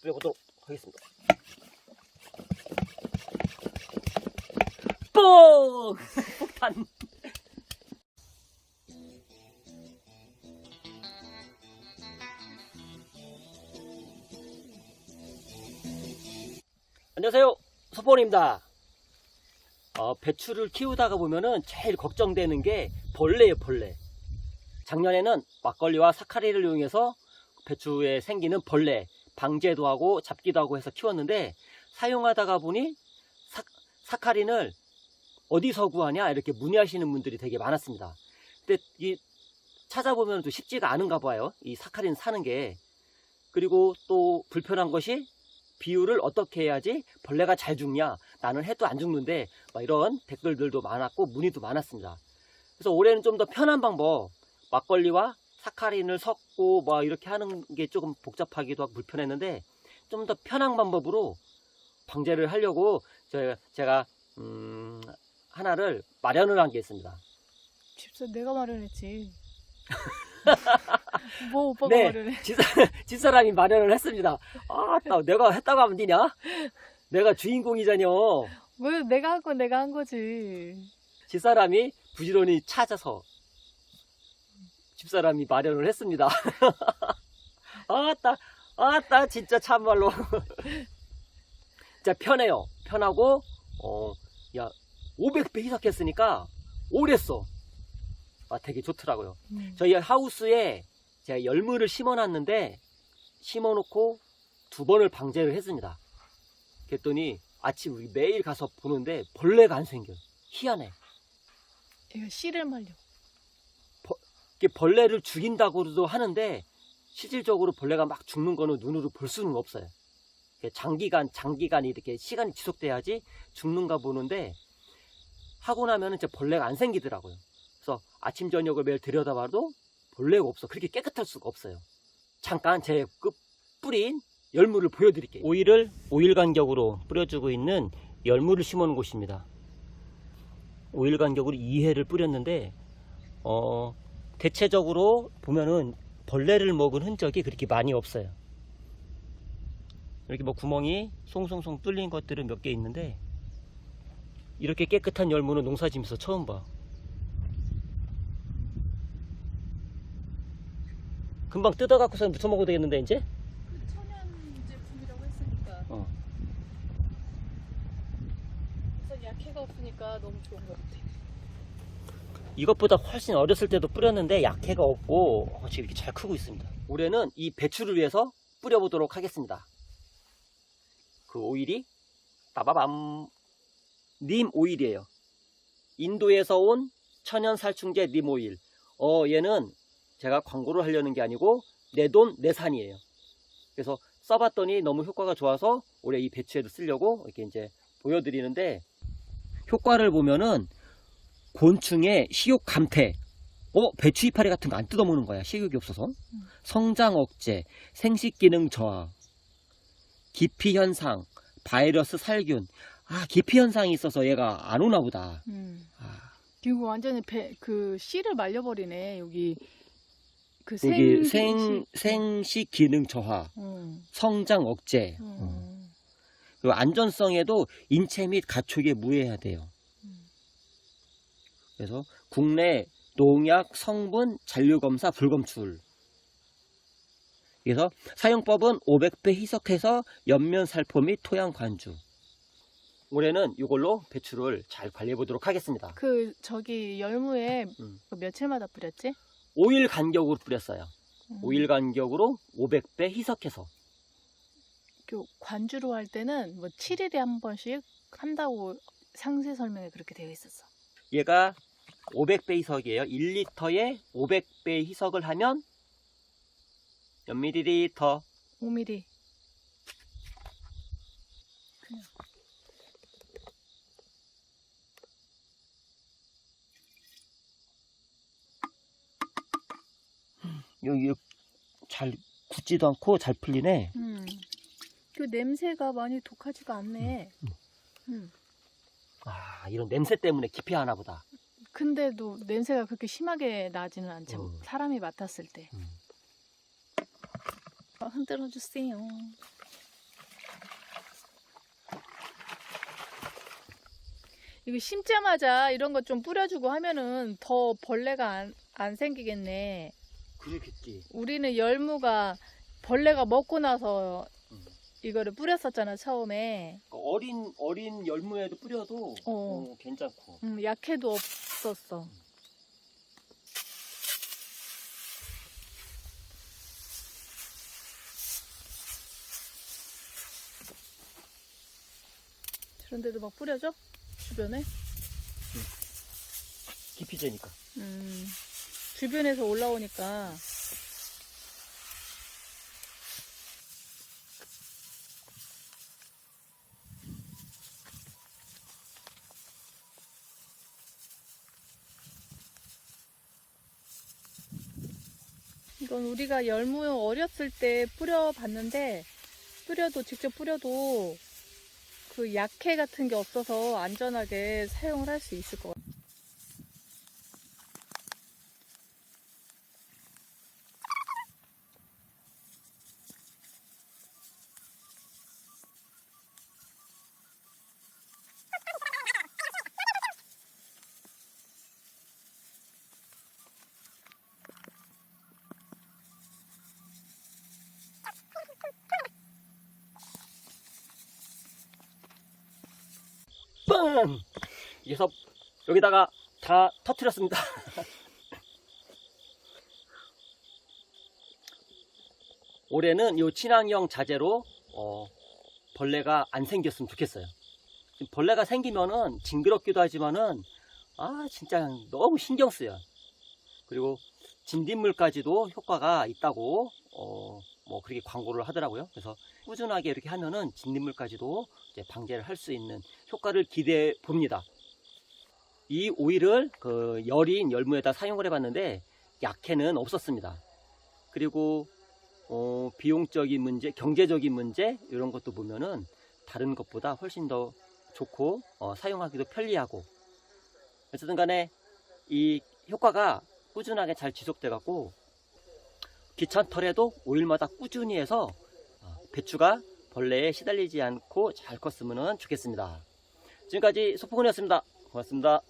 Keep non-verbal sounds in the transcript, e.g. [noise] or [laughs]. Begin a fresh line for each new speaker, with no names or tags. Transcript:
뿌려보도록 하겠습니다. 뽕! [laughs] 폭탄. 안녕하세요. 소포입니다. 어, 배추를 키우다가 보면은 제일 걱정되는 게 벌레예요, 벌레. 작년에는 막걸리와 사카리를 이용해서 배추에 생기는 벌레 방제도 하고 잡기도 하고 해서 키웠는데 사용하다가 보니 사, 사카린을 어디서 구하냐 이렇게 문의하시는 분들이 되게 많았습니다. 근데 이 찾아보면 또 쉽지가 않은가 봐요. 이 사카린 사는 게. 그리고 또 불편한 것이 비율을 어떻게 해야지 벌레가 잘 죽냐 나는 해도 안 죽는데 막 이런 댓글들도 많았고 문의도 많았습니다. 그래서 올해는 좀 더 편한 방법 막걸리와 사카린을 섞고 뭐 이렇게 하는 게 조금 복잡하기도 하고 불편했는데 좀 더 편한 방법으로 방제를 하려고 제가, 제가 음, 하나를 마련을 한 게 있습니다.
집사 내가 마련했지. [laughs] 뭐 오빠가
네.
마련해.
집사, 집사람이 마련을 했습니다. 아, 나 내가 했다고 하면 되냐? 내가 주인공이잖여.
왜 내가 한 건 내가 한 거지.
집사람이 부지런히 찾아서 집사람이 마련을 했습니다. [laughs] 아따, 아따, 진짜 참말로. [laughs] 진짜 편해요. 편하고, 어, 야, 500배 희석했으니까 오래 써. 아, 되게 좋더라고요.
음.
저희 하우스에 제가 열무를 심어놨는데, 심어놓고 두 번을 방제를 했습니다. 그랬더니 아침 우리 매일 가서 보는데 벌레가 안 생겨요. 희한해.
얘가 씨를 말려.
벌레를 죽인다고도 하는데 실질적으로 벌레가 막 죽는 거는 눈으로 볼 수는 없어요. 장기간 장기간 이렇게 시간이 지속돼야지 죽는가 보는데 하고 나면은 이제 벌레가 안 생기더라고요. 그래서 아침 저녁을 매일 들여다봐도 벌레가 없어. 그렇게 깨끗할 수가 없어요. 잠깐 제 그 뿌린 열무를 보여드릴게요. 오일을 5일 간격으로 뿌려주고 있는 열무를 심어놓은 곳입니다. 5일 간격으로 2회를 뿌렸는데 어, 대체적으로 보면은 벌레를 먹은 흔적이 그렇게 많이 없어요. 이렇게 뭐 구멍이 송송송 뚫린 것들은 몇 개 있는데 이렇게 깨끗한 열무는 농사지면서 처음 봐. 금방 뜯어갖고서 무쳐 먹어도 되겠는데 이제?
천연 제품이라고 했으니까.
어.
우선 약해가 없으니까 너무 좋은 것 같아.
이것보다 훨씬 어렸을 때도 뿌렸는데 약해가 없고 어, 지금 이렇게 잘 크고 있습니다. 올해는 이 배추를 위해서 뿌려보도록 하겠습니다. 그 오일이 빠바밤 님 오일이에요. 인도에서 온 천연 살충제 님 오일. 어 얘는 제가 광고를 하려는 게 아니고 내 돈 내산이에요. 그래서 써봤더니 너무 효과가 좋아서 올해 이 배추에도 쓰려고 이렇게 이제 보여드리는데 효과를 보면은 곤충의 식욕 감퇴. 어, 배추 이파리 같은 거 안 뜯어먹는 거야. 식욕이 없어서. 성장 억제, 생식 기능 저하, 기피 현상, 바이러스 살균. 아, 기피 현상이 있어서 얘가 안 오나 보다.
음.
아,
이거 완전히 배, 그 씨를 말려버리네. 여기 그
여기
생,
생, 생식 기능 저하,
음.
성장 억제.
음.
어. 그리고 안전성에도 인체 및 가축에 무해야 돼요.
음.
그래서 국내 농약 성분 잔류 검사 불검출. 그래서 사용법은 500배 희석해서 옆면 살포 및 토양 관주. 올해는 이걸로 배추를 잘 관리해 보도록 하겠습니다.
그 저기 열무에
음.
그 며칠마다 뿌렸지?
5일 간격으로 뿌렸어요.
음.
5일 간격으로 500배 희석해서.
그 관주로 할 때는 뭐 7일에 한 번씩 한다고 상세 설명에 그렇게 되어 있었어.
얘가 500배 희석이에요. 1리터에 500배 희석을 하면 몇 밀리리터?
5mm.
여기 잘 굳지도 않고 잘 풀리네.
음. 그 냄새가 많이 독하지가 않네. 음.
아, 이런 냄새 때문에 기피하나 보다.
근데도 냄새가 그렇게 심하게 나지는 않죠.
어.
사람이 맡았을 때.
음.
어, 흔들어 주세요. 이거 심자마자 이런 거 좀 뿌려주고 하면은 더 벌레가 안, 안 생기겠네.
그렇겠지.
우리는 열무가 벌레가 먹고 나서 이거를 뿌렸었잖아 처음에.
그 어린 어린 열무에도 뿌려도
어.
어, 괜찮고.
음, 약해도 없었어. 저런 데도 막 뿌려줘? 주변에?
깊이 재니까.
음, 주변에서 올라오니까. 이건 우리가 열무 어렸을 때 뿌려봤는데, 뿌려도, 직접 뿌려도 그 약해 같은 게 없어서 안전하게 사용을 할 수 있을 것 같아요. [laughs]
그래서 여기다가 다 터트렸습니다. [laughs] 올해는 이 친환경 자재로 어, 벌레가 안 생겼으면 좋겠어요. 벌레가 생기면은 징그럽기도 하지만은 아 진짜 너무 신경 쓰여. 그리고 진딧물까지도 효과가 있다고 어, 뭐 그렇게 광고를 하더라고요. 그래서 꾸준하게 이렇게 하면은 진딧물까지도 방제를 할 수 있는 효과를 기대해 봅니다. 이 오일을 그 열인 열무에다 사용을 해봤는데 약해는 없었습니다. 그리고 어, 비용적인 문제, 경제적인 문제 이런 것도 보면은 다른 것보다 훨씬 더 좋고 어, 사용하기도 편리하고 어쨌든 간에 이 효과가 꾸준하게 잘 지속돼 갖고 귀찮더라도 오일마다 꾸준히 해서 어, 배추가 벌레에 시달리지 않고 잘 컸으면 좋겠습니다. 지금까지 소포근이었습니다. 고맙습니다.